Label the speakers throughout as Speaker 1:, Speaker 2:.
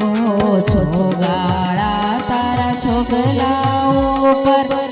Speaker 1: ઓ છોગાળા તારા છોગલા ઉપર.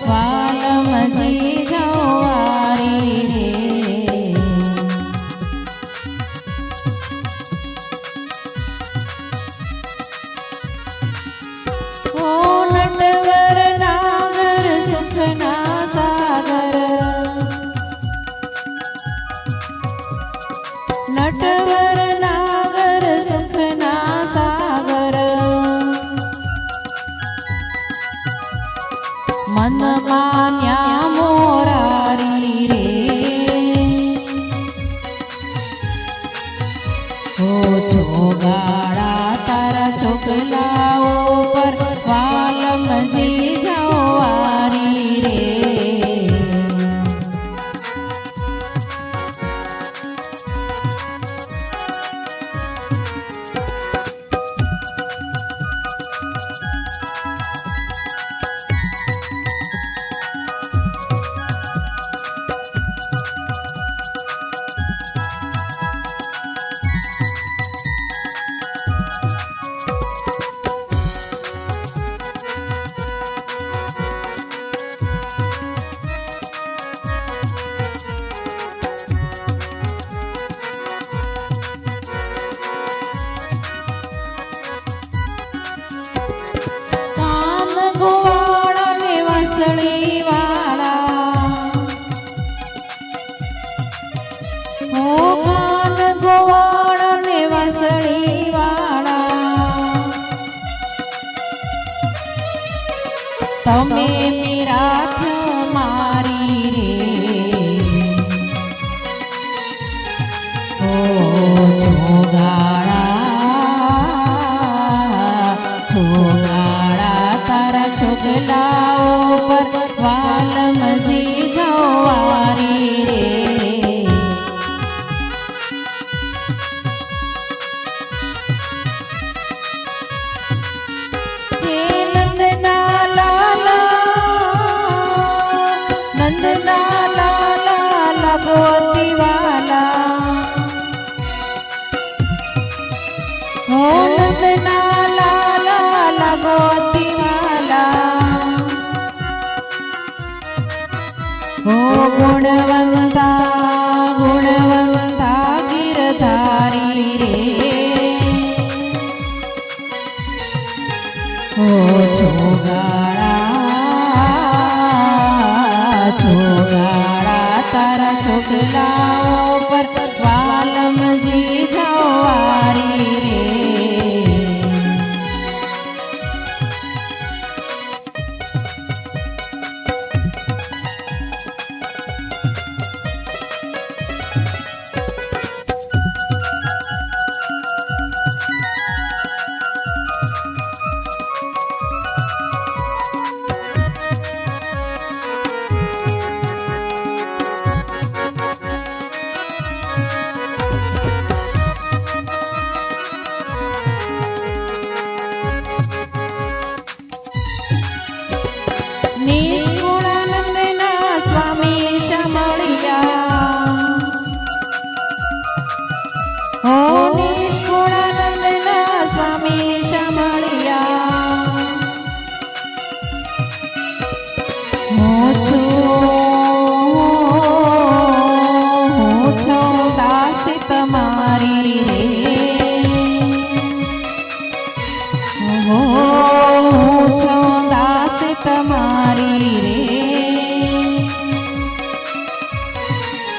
Speaker 1: છો દાસ તમારી રે.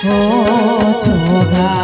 Speaker 1: હો છો
Speaker 2: ગા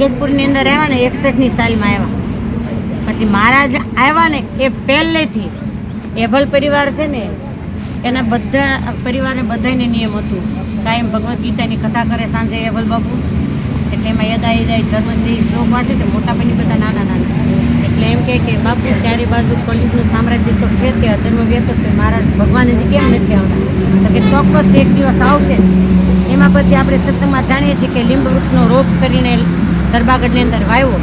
Speaker 2: ગઢપુરની અંદર આવ્યા ને એકસઠની સાલમાં આવ્યા. પછી મહારાજ આવ્યા ને એ પહેલેથી એભલ પરિવાર છે ને, એના બધા પરિવારને બધાને નિયમ હતું. કાયમ ભગવદ્ ગીતાની કથા કરે સાંજે એભલ બાપુ. એટલે એમાં યદા યદા ધર્મશ્રી શ્લોક વાંચે તો મોટા ભાઈની બધા નાના નાના. એટલે એમ કહે કે બાપુ, ચારે બાજુ કલયુગનું સામ્રાજ્ય તો છે તે અધર્મ વ્યક્ત છે, મહારાજ ભગવાન જ કેમ નથી આવતા? તો કે ચોક્કસ એક દિવસ આવશે. એમાં પછી આપણે સત્સંગમાં જાણીએ છીએ કે લીંબ વૃક્ષનો રોપ કરીને દરબાગઢની અંદર વાવ્યો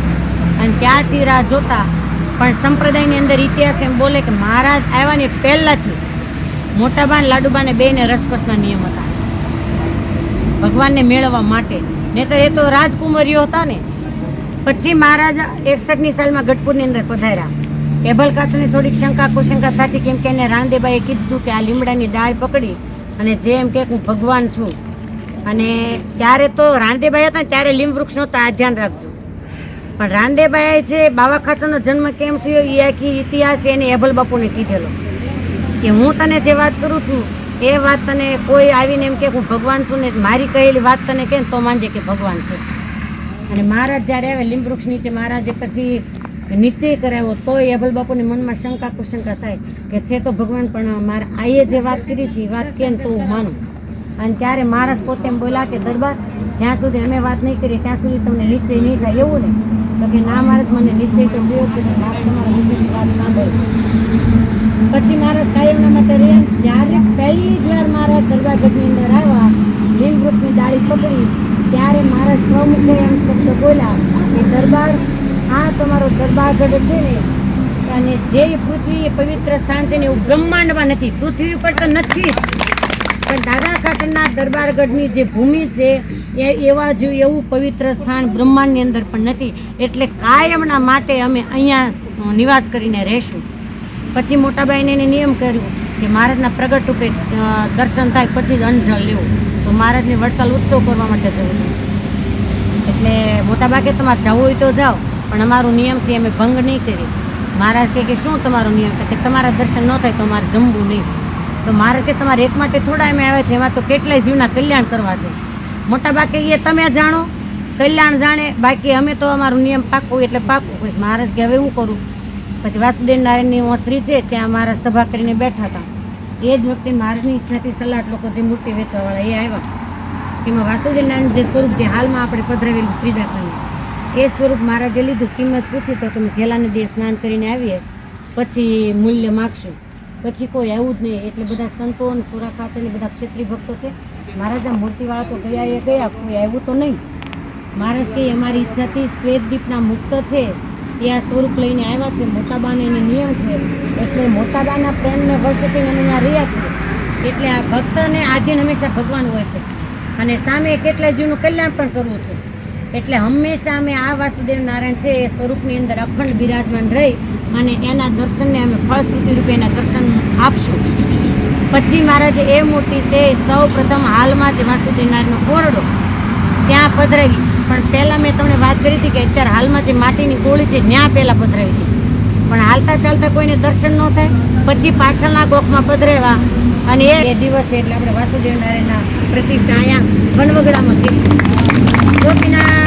Speaker 2: અને ત્યારથી રાહ જોતા પણ સંપ્રદાયની અંદર ઇતિહાસ એમ બોલે કે મહારાજ આવ્યા ને પહેલાંથી મોટાબાન લાડુબાને બેને રસકસના નિયમ હતા. ભગવાનને મેળવવા માટે. નહીતર એ તો રાજકુમારીઓ હતા ને. પછી મહારાજ એકસઠની સાલમાં ગઢપુરની અંદર પધાર્યા. એભલ કાચની થોડીક શંકા કુશંકા થતી કેમ કે એને રાણદેબાઈએ કીધું કે આ લીમડાની ડાળ પકડી અને જે એમ કે હું ભગવાન છું. અને ત્યારે તો રાંદેભાઈ હતા ત્યારે લીમ વૃક્ષ નહોતા આ ધ્યાન રાખજો. પણ રાંદેભાઈ જે બાવા ખાચરનો જન્મ કેમ થયો એ આખી ઇતિહાસ એને એભલ બાપુને કીધેલો. કે હું તને જે વાત કરું છું, એ વાત તને કોઈ આવીને એમ કે હું ભગવાન છું ને મારી કહેલી વાત તને કે તો માનજે કે ભગવાન છે. અને મહારાજ જ્યારે આવે લીંબ વૃક્ષ નીચે, મહારાજે પછી નિશ્ચય કરાવ્યો તો એભલ બાપુની મનમાં શંકા કુશંકા થાય કે છે તો ભગવાન, પણ મારા આઈએ જે વાત કરી છે, એ વાત કેમ તો હું માનું? અને ત્યારે મહારાજ પોતે એમ બોલ્યા કે, દરબાર, જ્યાં સુધી અમે વાત નહીં કરીએ, ત્યાં સુધી તમને નિશ્ચય નહીં થાય. એવું ને તો કે, ના મહારાજ મને નિશ્ચય તો થયો કે મારે વાત પછી મહારાજ કાયમના માટે રહ્યા જ્યારે પહેલી જ વાર મહારાજ દરબારગઢની અંદર આવ્યા લીમવૃક્ષની ડાળી પકડી, ત્યારે મહારાજ સ્વમુખે એમ શબ્દ બોલ્યા કે, દરબાર, આ તમારો દરબારગઢ છે ને, અને જે પૃથ્વી એ પવિત્ર સ્થાન છે ને, એવું બ્રહ્માંડમાં નથી. પૃથ્વી ઉપર તો નથી પણ દાદા ખાટરના દરબારગઢની જે ભૂમિ છે, એ એવા જો એવું પવિત્ર સ્થાન બ્રહ્માંડની અંદર પણ નથી, એટલે કાયમના માટે અમે અહીંયા નિવાસ કરીને રહેશું. પછી મોટાભાઈને એને નિયમ કર્યો કે મહારાજના પ્રગટ રૂપે દર્શન થાય પછી જ અંજળ લેવું. તો મહારાજને વડતાલ ઉત્સવ કરવા માટે જવું એટલે મોટાભાગે તમારે જવું હોય તો જાઓ, પણ અમારો નિયમ છે, અમે ભંગ નહીં કરીએ. મહારાજ કહે કે શું તમારો નિયમ? કે તમારા દર્શન ન થાય તો અમારે જમવું નહીં. તો મારે કે તમારે એક માટે થોડા એમ આવે છે, એમાં તો કેટલાય જીવના કલ્યાણ કરવા છે. મોટા ભાગે એ તમે જાણો, કલ્યાણ જાણે, બાકી અમે તો અમારું નિયમ પાકવું એટલે પાકવું. પછી મહારાજ કે, હવે હું કરું?
Speaker 3: પછી વાસુદેવ નારાયણની ઓસરી છે, ત્યાં મારા સભા કરીને બેઠા હતા. એ જ વખતે મારની ઈચ્છાથી સલાટ લોકો જે મૂર્તિ વેચવાવાળા એ આવ્યા. એમાં વાસુદેવ નારાયણ જે સ્વરૂપ જે હાલમાં આપણે પધરાવેલું ત્રીજા ખંડમાં એ સ્વરૂપ મહારાજે લીધું. કિંમત પૂછી તો તમે ઘેલાને દે સ્નાન કરીને આવીએ, પછી મૂલ્ય માગશું. પછી કોઈ આવ્યું જ નહીં. એટલે બધા સંતો અને સુરા ખાતેની બધા ક્ષેત્રી ભક્તો કે મહારાજા મૂર્તિવાળા તો ગયા એ ગયા? કોઈ આવ્યું તો નહીં. મહારાજ કે અમારી ઈચ્છાથી શ્વેતદીપના મુક્ત છે. એ આ સ્વરૂપ લઈને આવ્યા છે. મોટાબાને એની નિયમ છે. એટલે મોટાબાના પ્રેમને વર્ષથી અમે અહીંયા રહ્યા છીએ. એટલે આ ભક્તને આધીન હંમેશા ભગવાન હોય છે. અને સામે કેટલા જીવનું કલ્યાણ પણ કરવું છે. એટલે હંમેશા અમે આ વાસુદેવ નારાયણ છે એ સ્વરૂપની અંદર અખંડ બિરાજમાન રહી અને એના દર્શનને અમે ફળશ્રુતિ રૂપે એના દર્શન આપશું. પછી મહારાજે એ મૂર્તિ છે સૌ પ્રથમ હાલમાં જ વાસુદેવ નારાયણનો કોરડો ત્યાં પધરાવી. પણ પહેલાં મેં તમને વાત કરી હતી કે અત્યારે હાલમાં જે માટીની ગોળી છે, ત્યાં પહેલાં પધરાવી હતી. પણ હાલતા ચાલતા કોઈને દર્શન ન થાય, પછી પાછળના ગોખમાં પધરેવા અને એ દિવસ છે એટલે આપણે વાસુદેવ નારાયણના પ્રતિષ્ઠા અહીંયા વનવગડામાં કરી ગોપીનાથજી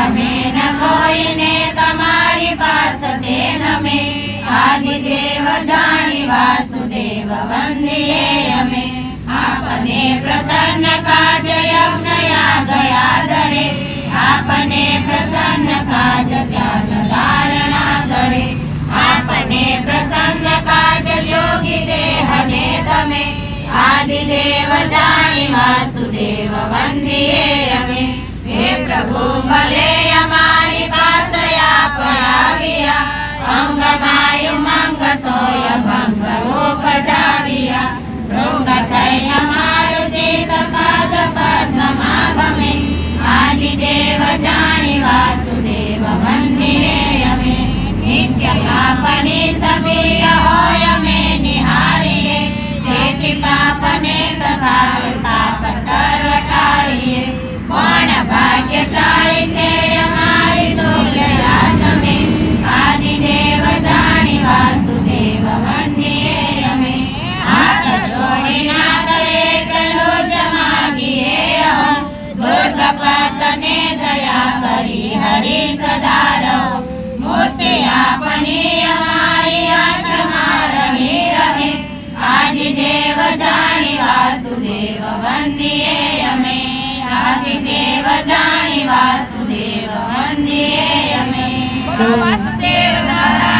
Speaker 3: ગમે ન કોઈને તમારી પાસ તે નમે. આદિદેવ જાણી વાસુદેવ વંદીએ અમે. આપને પ્રસન્ન કાજ યજ્ઞયા ગયા દરે આપને પ્રસન્ન કાજ ધ્યાન ધારણા કરે આપને પ્રસન્ન કાજ જોગી દેહને તમે. આદિદેવ જાણી વાસુદેવ વંદીએ અમે. હે પ્રભુ ભલે મંગ તોય ભંગ મૂર્તિ આપણી અમારી આંખમાં રહી રહે આદિદેવ જાણી વાસુદેવ વંદીએ અમે આદિદેવ જાણી વાસુદેવ વંદીએ અમે
Speaker 4: વાસુદેવ નારાયણ